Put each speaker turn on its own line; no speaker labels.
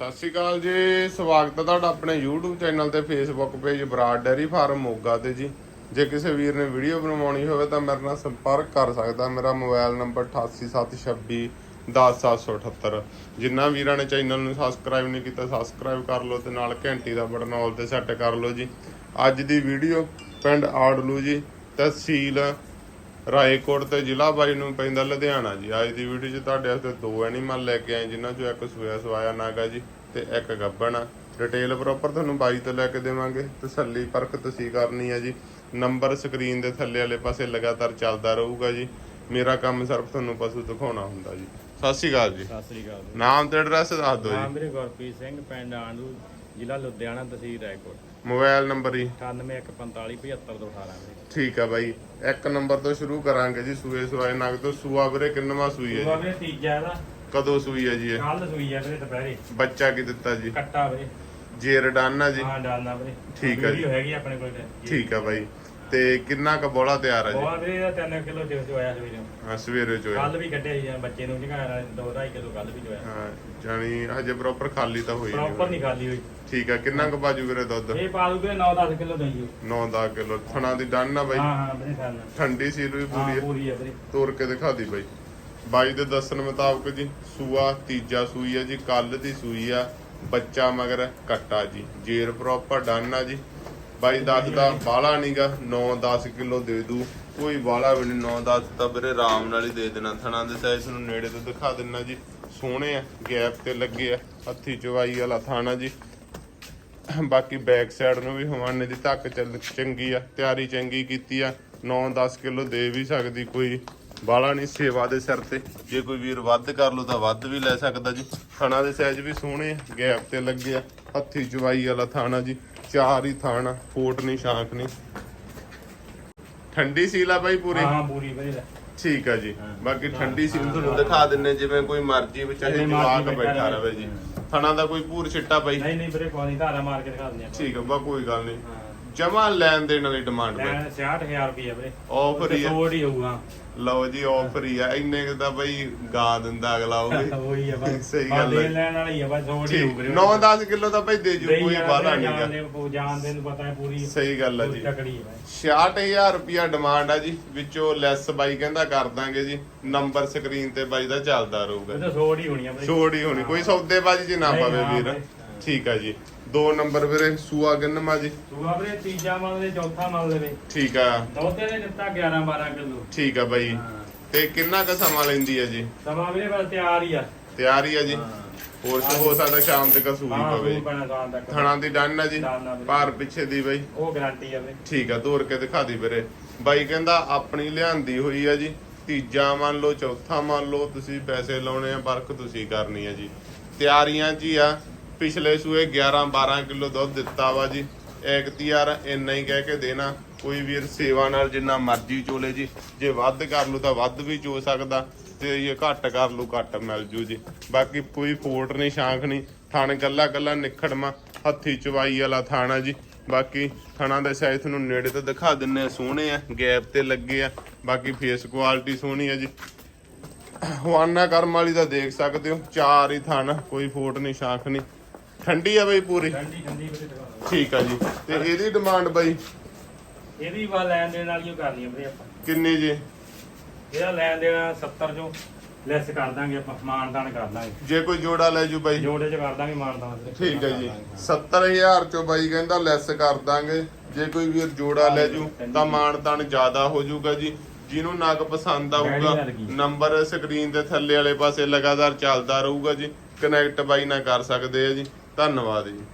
ਸਤਿ ਸ਼੍ਰੀ ਅਕਾਲ ਜੀ, ਸਵਾਗਤ ਹੈ ਤੁਹਾਡਾ ਆਪਣੇ YouTube ਚੈਨਲ ਤੇ Facebook page Brar dairy farm Moga ਤੇ ਜੀ। ਜੇ ਕਿਸੇ ਵੀਰ ਨੇ ਵੀਡੀਓ ਬਣਵਾਉਣੀ ਹੋਵੇ ਤਾਂ ਮੇਰੇ ਨਾਲ ਸੰਪਰਕ ਕਰ ਸਕਦਾ, ਮੇਰਾ ਮੋਬਾਈਲ ਨੰਬਰ 8876 10778 ਜਿਨ੍ਹਾਂ ਵੀਰਾਂ ਨੇ ਚੈਨਲ ਨੂੰ ਸਬਸਕ੍ਰਾਈਬ ਨਹੀਂ ਕੀਤਾ ਸਬਸਕ੍ਰਾਈਬ ਕਰ ਲਓ ਤੇ ਨਾਲ ਘੰਟੀ ਦਾ ਬਟਨ ਆਲ ਤੇ ਸੈੱਟ ਕਰ ਲਓ ਜੀ। ਅੱਜ ਦੀ ਵੀਡੀਓ ਪਿੰਡ ਆੜਲੂ ਜੀ, ਤਹਿਸੀਲ ਰਾਏਕੋਟ ਤੇ ਜ਼ਿਲ੍ਹਾ ਬਾਈ ਨੂੰ ਪੈਂਦਾ ਲੁਧਿਆਣਾ ਜੀ। ਅੱਜ ਦੀ ਵੀਡੀਓ 'ਚ ਤੁਹਾਡੇ ਵਾਸਤੇ ਦੋ ਐਨੀਮਲ ਲੈ ਕੇ ਆਏ ਜਿਨ੍ਹਾਂ 'ਚੋਂ ਇੱਕ ਸੂਆ ਸਵਾਇਆ ਨਾਗਾ ਜੀ ਤੇ ਇੱਕ ਗੱਬਣ ਆ। ਡਿਟੇਲ ਪ੍ਰੋਪਰ ਤੁਹਾਨੂੰ ਬਾਈ ਤੋਂ ਲੈ ਕੇ ਦੇਵਾਂਗੇ। ਤਸੱਲੀ ਪਰਖ ਤੁਸੀਂ ਕਰਨੀ ਹੈ ਜੀ। ਨੰਬਰ ਸਕਰੀਨ ਦੇ ਥੱਲੇ ਵਾਲੇ ਪਾਸੇ ਲਗਾਤਾਰ ਚੱਲਦਾ ਰਹੂਗਾ ਜੀ। ਮੇਰਾ ਕੰਮ ਸਿਰਫ ਤੁਹਾਨੂੰ ਪਸ਼ੂ ਦਿਖਾਉਣਾ ਹੁੰਦਾ ਜੀ। ਸਤਿ ਸ਼੍ਰੀ ਅਕਾਲ ਜੀ।
ਸਤਿ ਸ੍ਰੀ ਅਕਾਲ ਜੀ।
ਨਾਮ ਤੇ ਐਡਰੈਸ ਦੱਸ ਦਿਓ
ਨਾਮ
ਜੀ
ਮੇਰੇ ਗੁਰਪ੍ਰੀਤ ਸਿੰਘ ਪਿੰਡ ਆਂਡੂ। ਜ਼ਿਲ੍ਹਾ ਲੁਧਿਆਣਾ ਤਹਿਸੀਲ ਰਾਏਕੋਟ।
Mobile number ji.
9815475218 ਵੀਰੇ
ਠੀਕ ਆ ਬਾਈ। ਇੱਕ ਨੰਬਰ ਤੋਂ ਸ਼ੁਰੂ ਕਰਾਂਗੇ ਜੀ ਸੂਏ ਸਵਾਏ। ਨਗ ਤੋਂ ਸੂਆ ਵੀਰੇ ਕਿੰਨਵਾਂ ਸੂਈ ਹੈ ਜੀ?
ਵੀਰੇ ਤੀਜਾ ਇਹਦਾ।
ਕਦੋਂ ਸੂਈ ਹੈ ਜੀ ਇਹ?
ਕੱਲ ਸੂਈ ਆ ਵੀਰੇ ਦੁਪਹਿਰੇ।
ਬੱਚਾ ਕੀ ਦਿੱਤਾ ਜੀ?
ਕੱਟਾ ਵੀਰੇ।
ਜੇਰਡਾਨਾ ਜੀ।
ਹਾਂ ਡਾਲਣਾ ਵੀਰੇ।
ਠੀਕ ਆ ਜੀ।
ਵੀਡੀਓ ਹੈਗੀ ਆਪਣੇ ਕੋਲ
ਠੀਕ ਆ ਬਾਈ। ਤੇ ਕਿੰਨਾ ਕ ਬੋਲਾ ਤਿਆਰ ਆ ਜੀ?
ਬਹੁਤ ਦਾ 3 ਕਿਲੋ ਜਿਉ ਜੋ ਆਇਆ ਸਵੇਰੇ
ਹਾਂ ਸਵੇਰੇ ਚ ਹੋਇਆ
ਕੱਲ ਵੀ ਕੱਢਿਆ ਸੀ ਬੱਚੇ ਨੂੰ ਜਗਾਇਆ 2.5 ਕਿਲੋ ਕੱਲ ਵੀ ਜੋ ਆਇਆ
ਹਾਂ ਜਾਨੀ ਹਜੇ ਪ੍ਰੋਪਰ ਖਾਲੀ ਤਾਂ ਹੋਈ
ਪ੍ਰੋਪਰ
ਨਹੀਂ
ਖਾਲੀ ਹੋਈ।
ਠੀਕ ਆ ਕਿੰਨਾ ਕ ਬਾਜੂ ਵੀਰੇ ਦੁੱਧ?
ਇਹ ਪਾ ਦੂਗੇ 9-10 ਕਿਲੋ ਦਈਓ
9-10 ਕਿਲੋ ਥਣਾ ਦੀ ਡੰਨ ਆ ਬਾਈ?
ਹਾਂ ਹਾਂ ਵੀਰੇ ਖਾਣਾ
ਠੰਡੀ ਸੀਲ ਵੀ
ਹਾਂ
ਪੂਰੀ ਆ।
ਪੂਰੀ ਆ ਵੀਰੇ।
ਤੋੜ ਕੇ ਦਿਖਾ ਦੀ ਬਾਈ। ਬਾਈ ਦੇ ਦੱਸਣ ਮੁਤਾਬਕ ਜੀ ਸੂਆ ਤੀਜਾ ਸੂਈ ਆ ਜੀ ਕੱਲ ਦੀ ਸੂਈ ਆ ਬੱਚਾ ਮਗਰ ਕੱਟਾ ਜੀ। ਜੇਰ ਪ੍ਰੋਪਰ ਡਨ ਆ ਜੀ। ਬਾਈ ਦੱਸਦਾ ਬਾਲਾ ਨਹੀਂਗਾ 9-10 ਕਿਲੋ ਦੇ ਦੂ। ਕੋਈ ਬਾਲਾ ਵੀ ਨਹੀਂ 9-10 ਤਾਂ ਵੀਰੇ ਆਰਾਮ ਨਾਲ ਹੀ ਦੇ ਦੇਣਾ। ਥਣਾ ਦੇ ਸਾਈਜ਼ ਨੂੰ ਨੇੜੇ ਤੋਂ ਦਿਖਾ ਦਿੰਨਾ ਜੀ। ਸੋਹਣੇ ਆ ਗੈਪ ਤੇ ਲੱਗੇ ਆ, ਹੱਥੀ ਚਵਾਈ ਵਾਲਾ ਥਾਣਾ ਜੀ। ਬਾਕੀ ਬੈਕ ਸਾਈਡ ਨੂੰ ਵੀ ਹਵਾਨੇ ਦੀ ਧੱਕ ਚੱਲ ਚੰਗੀ ਆ, ਤਿਆਰੀ ਚੰਗੀ ਕੀਤੀ ਆ। 9-10 ਕਿਲੋ ਦੇ ਵੀ ਸਕਦੀ ਕੋਈ। ਬਾਲਾ ਨਹੀਂ ਸੇਵਾ ਦੇ ਸਿਰ ਤੇ। ਜੇ ਕੋਈ ਵੀਰ ਵੱਧ ਕਰ ਲੋ ਤਾਂ ਵੱਧ ਵੀ ਲੈ ਸਕਦਾ ਜੀ। ਥਾਣਾ ਦੇ ਸਾਈਜ਼ ਵੀ ਸੋਹਣੇ ਆ ਗੈਪ ਤੇ ਲੱਗੇ ਆ। ਹੱਥੀ ਚਵਾਈ ਵਾਲਾ ਥਾਣਾ ਜੀ ਚਾਰ ਹੀ ਥਾਣਾ ਫੋਟ ਨਹੀਂ ਸ਼ਾਂਖ ਨਹੀਂ ਠੰਡੀ ਸੀਲਾ ਬਾਈ ਪੂਰੀ?
ਹਾਂ ਪੂਰੀ ਵੀਰੇ
ਠੀਕ ਆ ਜੀ। ਬਾਕੀ ਠੰਡੀ ਸੀਲ ਤੁਹਾਨੂੰ ਦਿਖਾ ਦਿੰਨੇ ਜਿਵੇਂ ਕੋਈ ਮਰਜ਼ੀ ਵਿੱਚ ਚਾਹੇ ਜਵਾਕ
ਬੈਠਾ।
ਰਵੇ ਜੀ। ਥਾਣਾ ਦਾ ਕੋਈ ਪੂਰ ਛਿੱਟਾ ਬਾਈ?
ਨਹੀਂ ਨਹੀਂ ਵੀਰੇ ਕੋਈ ਨਹੀਂ ਧਾਰਾ ਮਾਰ ਕੇ ਦਿਖਾ ਦਿੰਦੇ
ਠੀਕ ਆ ਬਾ ਕੋਈ ਗੱਲ ਨਹੀਂ ਜਮਾ ਲੈਣ ਦੇਣ ਵਾਲੀ ਡਿਮਾਂਡ ਬਾਈ।
ਲੈਣ 66000 ਰੁਪਏ ਵੀਰੇ।
ਆਫਰ ਹੀ ਆ।
ਹੋਊਗਾ।
ਲਓ ਜੀ ਆਫਰ ਹੀ ਆ। ਇੰਨੇ ਕੁ ਤਾਂ ਬਈ ਗਾ ਦਿੰਦਾ ਅਗਲਾ ਉਹ ਵੀ।
ਉਹੀ ਆ ਬਸ।
ਸਹੀ ਗੱਲ ਹੈ।
ਲੈਣ ਵਾਲੀ ਆ ਬਸ ਛੋੜ ਹੀ ਹੋਊ
ਠੀਕ
ਵੀਰੇ।
9-10 ਕਿਲੋ ਤਾਂ ਬਈ ਦੇ ਜੂ ਕੋਈ ਵਾਦਾ
ਦੇ ਪੂ ਜਾਣ ਦੇ ਨੂੰ ਪਤਾ ਹੈ ਪੂਰੀ।
ਸਹੀ ਗੱਲ ਆ ਜੀ।
ਤਕੜੀ ਹੈ ਬਾਈ
66000 ਰੁਪਿਆ ਡਿਮਾਂਡ ਆ ਜੀ। ਵਿੱਚੋਂ ਲੈਸ ਬਾਈ ਕਹਿੰਦਾ ਕਰ ਦਾਂਗੇ ਜੀ। ਨੰਬਰ ਸਕਰੀਨ ਤੇ ਬਾਈ ਦਾ ਚੱਲਦਾ ਰਹੂਗਾ
ਉਹ ਤਾਂ ਹੀ ਹੋਣੀ ਆ
ਹੀ ਹੋਣੀ। ਕੋਈ ਸੌਦੇਬਾਜ਼ੀ ਚ ਨਾ
ਨਹੀਂ,
ਪਵੇ ਵੀਰ।
ਬਾਈ।
ਠੀਕ ਆ ਜੀ। ਦੋ ਨੰਬਰ ਵੀਰੇ ਸੂਆ ਗੰਨਮਾ ਜੀ।
ਸੂਆ ਵੀਰੇ ਤੀਜਾ ਮੰਨ ਲੈ ਚੌਥਾ ਮੰਨ ਲਵੇ
ਠੀਕ ਆ।
ਦੋਤੇ ਨੇ ਦਿੱਤਾ 11 12 ਕਿਲੋ।
ਠੀਕ ਆ ਬਾਈ।
ਹਾਂ।
ਤੇ ਕਿੰਨਾ ਕੁ ਸਮਾਂ ਲੈਂਦੀ ਆ ਜੀ?
ਸਮਾਂ ਵੀਰੇ ਬਸ ਤਿਆਰ ਹੀ ਆ।
ਤਿਆਰ ਹੀ ਆ ਜੀ।
ਹਾਂ।
ਹੋਰ ਹੋ ਸਕਦਾ ਸ਼ਾਮ ਤੱਕ ਸੂਈ
ਹਾਂ
ਪਵੇ। ਥਣਾ ਦੀ ਡੰਨ ਆ ਜੀ। ਭਾਰ ਪਿੱਛੇ ਦੀ ਬਾਈ।
ਉਹ ਗਾਰੰਟੀ ਆ ਵੀਰੇ।
ਠੀਕ ਆ ਤੋਰ ਕੇ ਦਿਖਾ ਦੀ ਵੀਰੇ। ਬਾਈ ਕਹਿੰਦਾ ਆਪਣੀ ਲਿਆਂਦੀ ਹੋਈ ਆ ਜੀ। ਤੀਜਾ ਮੰਨ ਲਓ ਚੌਥਾ ਮੰਨ ਲਓ ਤੁਸੀਂ ਪੈਸੇ ਲਾਉਣੇ ਆ ਵਰਕ ਤੁਸੀਂ ਕਰਨੀ ਆ ਜੀ। ਤਿਆਰੀਆਂ ਹੀ ਆ। ਪਿਛਲੇ ਸੂਏ 11 12 ਕਿਲੋ ਦੁੱਧ ਦਿੱਤਾ ਵਾ ਜੀ। ਐਕਤੀਆਰ ਇੰਨਾ ਹੀ ਕਹਿ ਕੇ ਦੇਣਾ। ਕੋਈ ਵੀਰ ਸੇਵਾ ਨਾਲ ਜਿੰਨਾ ਮਰਜ਼ੀ ਚੋਲੇ ਜੀ। ਜੇ ਵੱਧ ਕਰ ਲੂ ਤਾਂ ਵੱਧ ਵੀ ਚੋ ਸਕਦਾ। ਤੇ ਇਹ ਘੱਟ ਕਰ ਲੂ ਘੱਟ ਮਿਲ ਜੂ ਜੀ। ਬਾਕੀ ਕੋਈ ਫੋਟ ਨਹੀਂ, ਸ਼ਾਂਖ ਨਹੀਂ। ਥਣ ਕੱਲਾ ਕੱਲਾ ਨਿਖੜਮਾ ਹੱਥੀ ਚਵਾਈ ਵਾਲਾ ਥਾਣਾ ਜੀ। ਬਾਕੀ ਥਣਾ ਦੇ ਸਾਈਜ਼ ਨੂੰ ਨੇੜੇ ਤੋਂ ਦਿਖਾ ਦਿੰਨੇ ਸੋਹਣੇ ਆ, ਗੈਪ ਤੇ ਲੱਗੇ ਆ। ਬਾਕੀ ਫੇਸ ਕੁਆਲਿਟੀ ਸੋਹਣੀ ਆ ਜੀ। ਹਵਾਨਾ ਕਰਮ ਵਾਲੀ ਦਾ ਦੇਖ ਸਕਦੇ ਹੋ, ਚਾਰ ਹੀ ਥਣ, ਕੋਈ ਫੋਟ ਨਹੀਂ, ਸ਼ਾਂਖ ਨਹੀਂ। ਠੰਡੀ ਆ ਬਈ ਪੂਰੀ?
ਠੰਡੀ ਠੰਡੀ ਵੀਰੇ।
ਠੀਕ ਆ ਜੀ। ਤੇ ਇਹਦੀ ਡਿਮਾਂਡ ਬਈ?
ਇਹਦੀ ਵਾ ਲੈਣ ਦੇਣ ਵਾਲੀ ਓ ਕਰਨੀ ਆ ਵੀਰੇ ਆਪਾਂ।
ਕਿੰਨੀ ਜੀ?
ਇਹਦਾ ਲੈਣ ਦੇਣਾ 70 ਚੋਂ ਲੈਸ ਕਰ ਦਾਂਗੇ ਆਪਾਂ ਮਾਨਦਾਨ ਕਰ ਦਾਂਗੇ।
ਜੇ ਕੋਈ ਜੋੜਾ ਲੈ ਜੂ ਬਾਈ।
ਜੋੜੇ ਚ ਕਰ ਦਾਂਗੇ ਮਾਨਦਾਨ। ਵੀਰੇ
ਠੀਕ ਹੈ ਜੀ। 70000 ਚੋਂ ਬਾਈ ਕਹਿੰਦਾ ਲੈਸ ਕਰ ਦਾਂਗੇ। ਜੇ ਕੋਈ ਵੀਰ ਜੋੜਾ ਲੈ ਜੂ ਤਾਂ ਮਾਨਤਾਨ ਜ਼ਿਆਦਾ ਹੋ ਜਾਊਗਾ ਜੀ। ਜਿਹਨੂੰ ਨਗ ਪਸੰਦ ਆਊਗਾ ਨੰਬਰ ਸਕਰੀਨ ਦੇ ਥੱਲੇ ਵਾਲੇ ਪਾਸੇ ਲਗਾਤਾਰ ਚੱਲਦਾ ਰਹੂਗਾ ਜੀ। ਕਨੈਕਟ ਬਾਈ ਨਾਲ ਕਰ ਸਕਦੇ ਆ ਜੀ। ਧੰਨਵਾਦ ਜੀ।